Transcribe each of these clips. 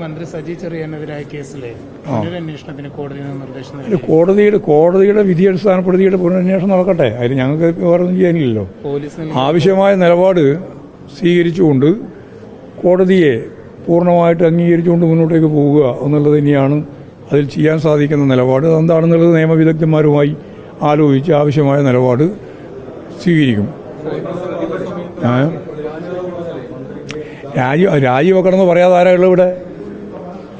മന്ത്രി സജി ചെറിയാനെതിരായ കേസിലെ പുനരന്വേഷണത്തിന് കോടതിയിൽ നിന്ന് നിർദ്ദേശം കോടതിയുടെ കോടതിയുടെ വിധി അടിസ്ഥാനപ്പെടുത്തിയിട്ട് പുനരന്വേഷണം നടക്കട്ടെ? അതിൽ ഞങ്ങൾക്ക് വേറെ ഒന്നും ചെയ്യാനില്ലല്ലോ ആവശ്യമായ നിലപാട് സ്വീകരിച്ചുകൊണ്ട് കോടതിയെ പൂർണമായിട്ട് അംഗീകരിച്ചുകൊണ്ട് മുന്നോട്ടേക്ക് പോവുക എന്നുള്ളത് തന്നെയാണ് അതിൽ ചെയ്യാൻ സാധിക്കുന്ന നിലപാട്. അതെന്താണെന്നുള്ളത് നിയമവിദഗ്ധന്മാരുമായി ആലോചിച്ച് ആവശ്യമായ നിലപാട് സ്വീകരിക്കും? രാജി രാജിവെക്കണമെന്ന് പറയാതെ ഇവിടെ?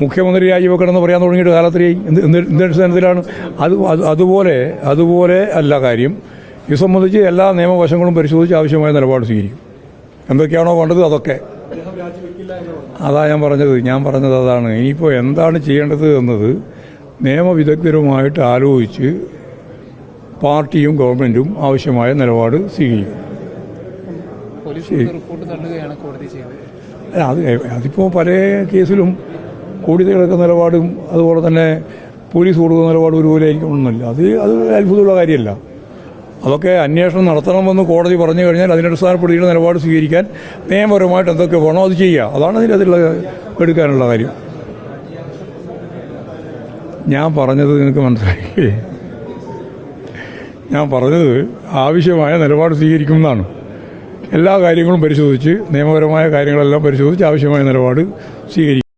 മുഖ്യമന്ത്രി രാജിവെക്കണമെന്ന് പറയാൻ തുടങ്ങിയിട്ട് എന്ത് എന്തടിസ്ഥാനത്തിലാണ് അത് അത് അതുപോലെ അതുപോലെ അല്ല കാര്യം. ഇത് സംബന്ധിച്ച് എല്ലാ നിയമവശങ്ങളും പരിശോധിച്ച് ആവശ്യമായ നിലപാട് സ്വീകരിക്കും. എന്തൊക്കെയാണോ വേണ്ടത് അതൊക്കെ. അതാ ഞാൻ പറഞ്ഞത്. ഞാൻ പറഞ്ഞത് അതാണ്. ഇനിയിപ്പോൾ എന്താണ് ചെയ്യേണ്ടത് എന്നത് നിയമവിദഗ്ധരുമായിട്ട് ആലോചിച്ച് പാർട്ടിയും ഗവൺമെന്റും ആവശ്യമായ നിലപാട് സ്വീകരിക്കും. അത് അതിപ്പോൾ പല കേസിലും കോടതി കിടക്കുന്ന നിലപാടും അതുപോലെ തന്നെ പോലീസ് കൊടുക്കുന്ന നിലപാടും ഒരുപോലെ ആയിരിക്കണമെന്നില്ല. അത് അത് അത്ഭുതമുള്ള കാര്യമല്ല. അതൊക്കെ അന്വേഷണം നടത്തണമെന്ന് കോടതി പറഞ്ഞു കഴിഞ്ഞാൽ അതിനടിസ്ഥാനപ്പെടുത്തിയുള്ള നിലപാട് സ്വീകരിക്കാൻ നിയമപരമായിട്ട് എന്തൊക്കെ വേണോ അത് ചെയ്യുക അതാണ് അതിൽ അതിലുള്ള എടുക്കാനുള്ള കാര്യം. ഞാൻ പറഞ്ഞത് നിങ്ങൾക്ക് മനസ്സിലായി ഞാൻ പറഞ്ഞത് ആവശ്യമായ നിലപാട് സ്വീകരിക്കുമെന്നാണ്. എല്ലാ കാര്യങ്ങളും പരിശോധിച്ച് നിയമപരമായ കാര്യങ്ങളെല്ലാം പരിശോധിച്ച് ആവശ്യമായ നിലപാട് സ്വീകരിക്കും.